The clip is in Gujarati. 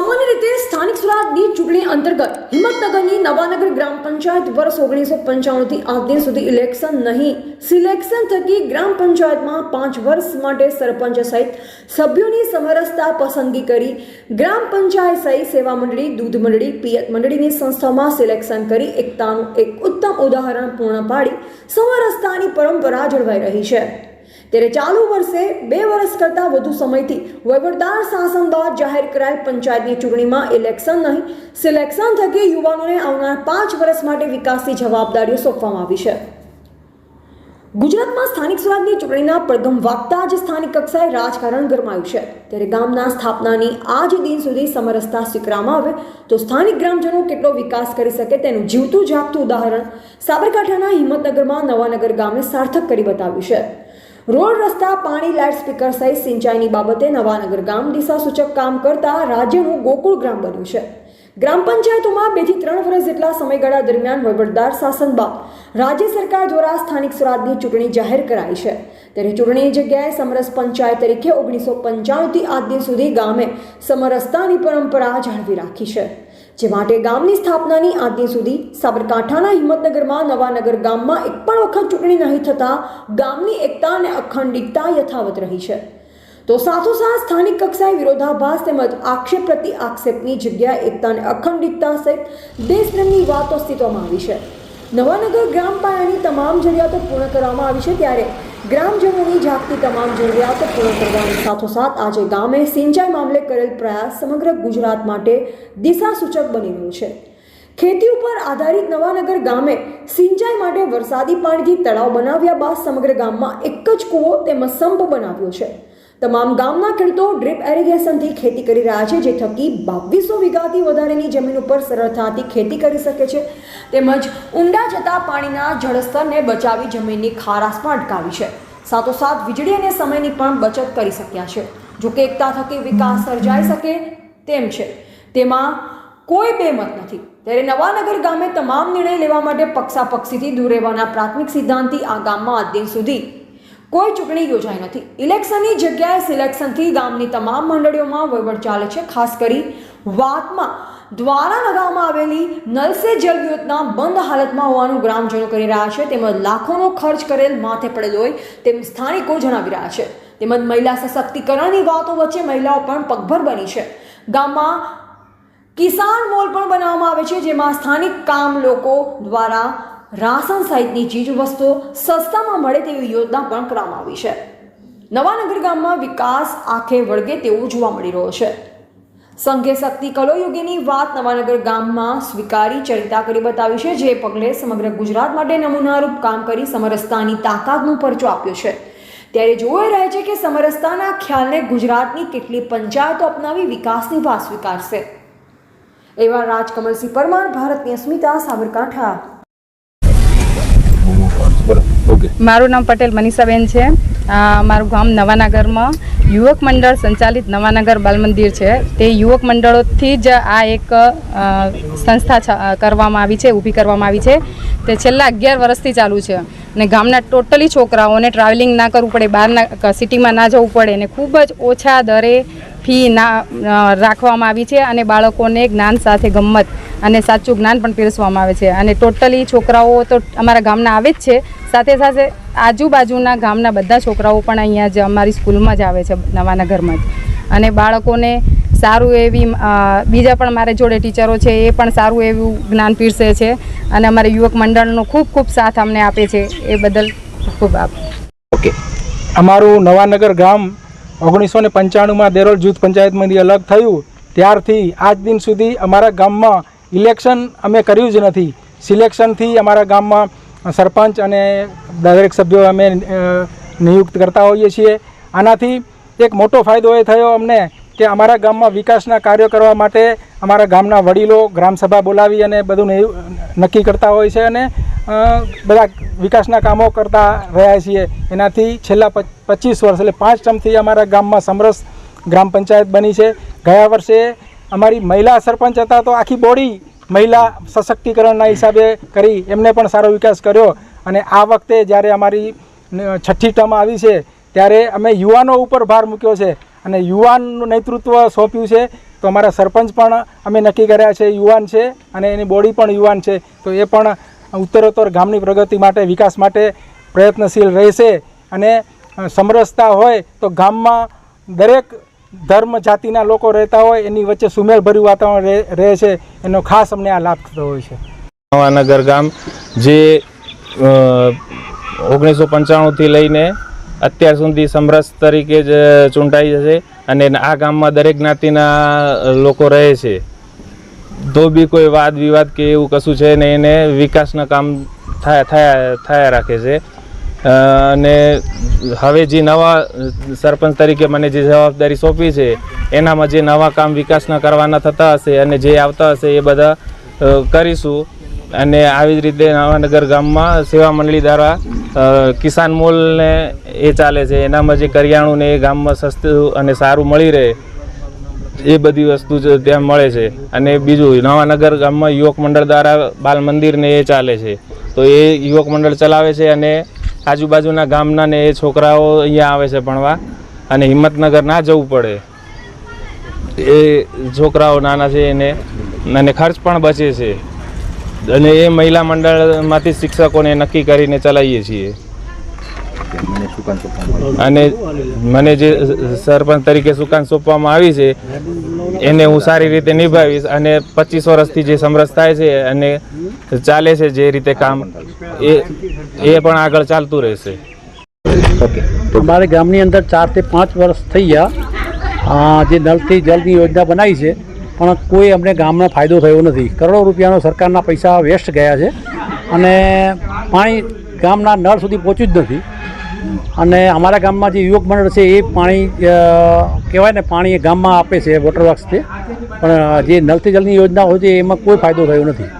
સામાન્ય રીતે સ્થાનિક સ્વરાજની ચૂંટણી અંતર્ગત હિંમતનગરની નવાનગર ગ્રામ પંચાયત વર્ષ ઓગણીસો પંચાણુંથી આજ દિન સુધી ઇલેક્શન નહીં, સિલેક્શન થકી ગ્રામ પંચાયતમાં પાંચ વર્ષ માટે સરપંચ સહિત સભ્યોની સમરસતા પસંદગી કરી ગ્રામ પંચાયત સહિત સેવા મંડળી, દૂધ મંડળી, પિયત મંડળીની સંસ્થામાં સિલેક્શન કરી એકતાનું એક ઉત્તમ ઉદાહરણ પૂર્ણ પાડી સમરસતાની પરંપરા જળવાઈ રહી છે. ત્યારે ચાલુ વર્ષે બે વર્ષ કરતાં વધુ સમયથી વહીવટદાર શાસન દ્વારા જાહેર કરાયેલ પંચાયતની ચૂંટણીમાં ઇલેક્શન નહીં સિલેક્શન થકી યુવાનોને આવનાર પાંચ વર્ષ માટે વિકાસની જવાબદારીઓ સોંપવામાં આવી છે. ગુજરાતમાં સ્થાનિક સ્વરાજની ચૂંટણીના પડઘમ વાગતા જ સ્થાનિક કક્ષાએ રાજકારણ ગરમાયું છે. ત્યારે ગામના સ્થાપનાની આજ દિન સુધી સમરસતા સ્વીકારવામાં આવે તો સ્થાનિક ગ્રામજનો કેટલો વિકાસ કરી શકે તેનું જીવતું જાગતું ઉદાહરણ સાબરકાંઠાના હિંમતનગરમાં નવાનગર ગામે સાર્થક કરી બતાવ્યું છે. રોડ રસ્તા, પાણી લાઇટ સ્પીકર સહિત સિંચાઈની બાબતે નવાનગર ગામ દિશા સૂચક કામ કરતા રાજ્યનું ગોકુળ ગ્રામ બન્યું છે. ગ્રામ પંચાયતોમાં બેથી ત્રણ વર્ષ જેટલા સમયગાળા દરમિયાન વહીવટદાર શાસન બાદ રાજ્ય સરકાર દ્વારા સ્થાનિક સ્વરાજની ચૂંટણી જાહેર કરાઈ છે. ત્યારે ચૂંટણીની જગ્યાએ સમરસ પંચાયત તરીકે ઓગણીસો પંચાણુંથી આજ દિન સુધી ગામે સમરસતાની પરંપરા જાળવી રાખી છે. જે માટે ગામની સ્થાપનાની આ દિન સુધી સાબરકાંઠાના હિંમતનગરમાં નવાનગર ગામમાં એક પણ વખત ચૂંટણી નહીં થતાં ગામની એકતા અને અખંડિતતા યથાવત રહી છે. તો સાથોસાથ સ્થાનિક કક્ષાએ વિરોધાભાસ તેમજ આક્ષેપ પ્રતિ આક્ષેપની જગ્યાએ એકતા અને અખંડિતતા સહિત દેશપ્રેમની વાતો અસ્તિત્વમાં આવી છે. નવાનગર ગ્રામ પાયાની તમામ જરૂરિયાતો પૂર્ણ કરવામાં આવી છે ત્યારે ગ્રામજનોની જાગતી તમામ જરૂરિયાતો પૂર્ણ કરવાની સાથોસાથ આજે ગામે સિંચાઈ મામલે કરેલ પ્રયાસ સમગ્ર ગુજરાત માટે દિશા સૂચક બની રહ્યું છે. ખેતી ઉપર આધારિત નવાનગર ગામે સિંચાઈ માટે વરસાદી પાણીથી તળાવ બનાવ્યા બાદ સમગ્ર ગામમાં એક જ કૂવો તેમજ સંપ બનાવ્યો છે. તમામ ગામના ખેડૂતો ડ્રીપ એરિગેશનથી ખેતી કરી રહ્યા છે, જે થકી બાવીસો વીઘાથી વધારેની જમીન ઉપર સરળતાથી ખેતી કરી શકે છે. તેમજ ઊંડા જતા પાણીના જળસ્તરને બચાવી જમીનની ખારાશ પણ અટકાવી છે. સાથોસાથ વીજળી અને સમયની પણ બચત કરી શક્યા છે. જોકે એકતા થકી વિકાસ સર્જાઈ શકે તેમ છે. તેમાં કોઈ બેમત નથી. ત્યારે નવાનગર ગામે તમામ નિર્ણય લેવા માટે પક્ષાપક્ષીથી દૂર રહેવાના પ્રાથમિક સિદ્ધાંતથી આ ગામમાં આજ દિન સુધી કોઈ ચૂંટણી યોજાઈ નથી. ઇલેક્શનની જગ્યાએ સિલેક્શનથી ગામની તમામ મંડળીઓમાં વહીવટ ચાલે છે. ખાસ કરી વાતમાં દ્વારા લગાવવામાં આવેલી નલ સે જલ યોજના બંધ હાલતમાં હોવાનું ગ્રામજનો કરી રહ્યા છે. તેમજ લાખોનો ખર્ચ કરેલ માથે પડેલ હોય તેમ સ્થાનિકો જણાવી રહ્યા છે. તેમજ મહિલા સશક્તિકરણની વાતો વચ્ચે મહિલાઓ પણ પગભર બની છે. ગામમાં કિસાન મોલ પણ બનાવવામાં આવે છે, જેમાં સ્થાનિક કામ લોકો દ્વારા રાશન સહિતની ચીજ વસ્તુઓ સસ્તામાં મળે તેવી યોજના પણ કરવામાં આવી છે. નવાનગર ગામમાં વિકાસ આંખે વળગે તેવું જોવા મળી રહ્યો છે. સંઘે શક્તિ કલોયુગીની વાત નવાનગર ગામમાં સ્વીકારી ચરિતા કરી બતાવી છે, જે પગલે સમગ્ર ગુજરાત માટે નમૂનારૂપ કામ કરી સમરસતાની તાકાતનો પરચો આપ્યો છે. ત્યારે જોવાઈ રહે છે કે સમરસતાના ખ્યાલને ગુજરાતની કેટલી પંચાયતો અપનાવી વિકાસની વાત સ્વીકારશે. એવા રાજકમલસિંહ પરમાર, ભારતની અસ્મિતા, સાબરકાંઠા. મારું નામ પટેલ મનીષાબેન છે. મારું ગામ નવાનગરમાં. યુવક મંડળ સંચાલિત નવાનગર બાલ મંદિર છે. તે યુવક મંડળોથી જ આ એક સંસ્થા કરવામાં આવી છે, ઊભી કરવામાં આવી છે. તે છેલ્લા અગિયાર વર્ષથી ચાલુ છે. અને ગામના ટોટલી છોકરાઓને ટ્રાવેલિંગ ના કરવું પડે, બહારના સિટીમાં ના જવું પડે ને ખૂબ જ ઓછા દરે ફી ના રાખવામાં આવી છે અને બાળકોને જ્ઞાન સાથે ગમત અને સાચું જ્ઞાન પણ પીરસવામાં આવે છે. અને ટોટલી છોકરાઓ તો અમારા ગામના આવે જ છે. સાથે સાથે આજુબાજુના ગામના બધા છોકરાઓ પણ અહીંયા જ અમારી સ્કૂલમાં જ આવે છે, નવાના ઘરમાં જ. અને બાળકોને સારું એવી બીજા પણ મારે જોડે ટીચરો છે, એ પણ સારું એવું જ્ઞાન પીરસે છે. અને અમારા યુવક મંડળનો ખૂબ ખૂબ સાથ અમને આપે છે. એ બદલ ખૂબ આભાર. ઓકે. અમારું નવાનગર ગામ ઓગણીસો ને પંચાણુંમાં દેરોલ જૂથ પંચાયતમાંથી અલગ થયું. ત્યારથી આજ દિન સુધી અમારા ગામમાં ઇલેક્શન અમે કર્યું જ નથી. સિલેક્શનથી અમારા ગામમાં સરપંચ અને દરેક સભ્યો અમે નિયુક્ત કરતા હોઈએ છીએ. આનાથી એક મોટો ફાયદો એ થયો અમને કે અમારા ગામમાં વિકાસના કાર્યો કરવા માટે અમારા ગામના વડીલો ગ્રામસભા બોલાવી અને બધું નક્કી કરતા હોય છે અને બધા વિકાસના કામો કરતા રહ્યા છીએ. એનાથી છેલ્લા પચ- પચીસ વર્ષ એટલે પાંચ ટર્મથી અમારા ગામમાં સમરસ ગ્રામ પંચાયત બની છે. ગયા વર્ષે અમારી મહિલા સરપંચ હતા તો આખી બોડી મહિલા સશક્તિકરણના હિસાબે કરી. એમને પણ સારો વિકાસ કર્યો. અને આ વખતે જ્યારે અમારી છઠ્ઠી ટર્મ આવી છે, ત્યારે અમે યુવાનો ઉપર ભાર મૂક્યો છે. અને યુવાનનું નેતૃત્વ સોંપ્યું છે. તો અમારા સરપંચ પણ અમે નક્કી કર્યા છે, યુવાન છે. અને એની બોડી પણ યુવાન છે. તો એ પણ ઉત્તરોત્તર ગામની પ્રગતિ માટે, વિકાસ માટે પ્રયત્નશીલ રહેશે અને સમરસતા હોય તો ગામમાં દરેક ધર્મ જાતિના લોકો રહેતા હોય, એની વચ્ચે સુમેળભર્યું વાતાવરણ રહે- છે. એનો ખાસ અમને આ લાભ થતો હોય છે. નવાનગર ગામ, જે ઓગણીસો પંચાણુંથી લઈને અત્યાર સુધી સમરસ તરીકે જ ચૂંટાઈ છે અને આ ગામમાં દરેક જ્ઞાતિના લોકો રહે છે. તો બી કોઈ વાદ વિવાદ કે એવું કશું છે ને એને વિકાસના કામ થયા થયા થયા રાખે છે. અને હવે જે નવા સરપંચ તરીકે મને જે જવાબદારી સોંપી છે, એનામાં જે નવા કામ વિકાસના કરવાના થતા હશે અને જે આવતા હશે એ બધા કરીશું. અને આવી જ રીતે નવાનગર ગામમાં સેવા મંડળી દ્વારા કિસાન મોલને એ ચાલે છે. એનામાં જે કરિયાણું ને એ ગામમાં સસ્તું અને સારું મળી રહે એ બધી વસ્તુ ત્યાં મળે છે. અને બીજું, નવાનગર ગામમાં યુવક મંડળ દ્વારા બાલ મંદિર ને એ ચાલે છે. તો એ યુવક મંડળ ચલાવે છે અને આજુબાજુના ગામના ને એ છોકરાઓ અહીંયા આવે છે ભણવા અને હિંમતનગર ના જવું પડે. એ છોકરાઓ નાના છે એને, અને ખર્ચ પણ બચે છે. અને એ મહિલા મંડળમાંથી શિક્ષકોને નક્કી કરીને ચલાવીએ છીએ. અને મને જે સરપંચ તરીકે સુકાન સોંપવામાં આવી છે એને હું સારી રીતે નિભાવીશ અને પચીસ વર્ષથી જે સમરસ થાય છે અને ચાલે છે જે રીતે કામ એ એ પણ આગળ ચાલતું રહેશે. અમારે ગામની અંદર ચારથી પાંચ વર્ષ થઈ ગયા. જે નળથી જલની યોજના બનાવી છે પણ કોઈ અમને ગામનો ફાયદો થયો નથી. કરોડો રૂપિયાનો સરકારના પૈસા વેસ્ટ ગયા છે અને પાણી ગામના નળ સુધી પહોંચ્યું જ નથી. અને અમારા ગામમાં જે યુવક મંડળ છે એ પાણી કહેવાય ને પાણી એ ગામમાં આપે છે વોટર વર્ક્સથી પણ જે નલથી જલની યોજના હોય છે, એમાં કોઈ ફાયદો થયો નથી.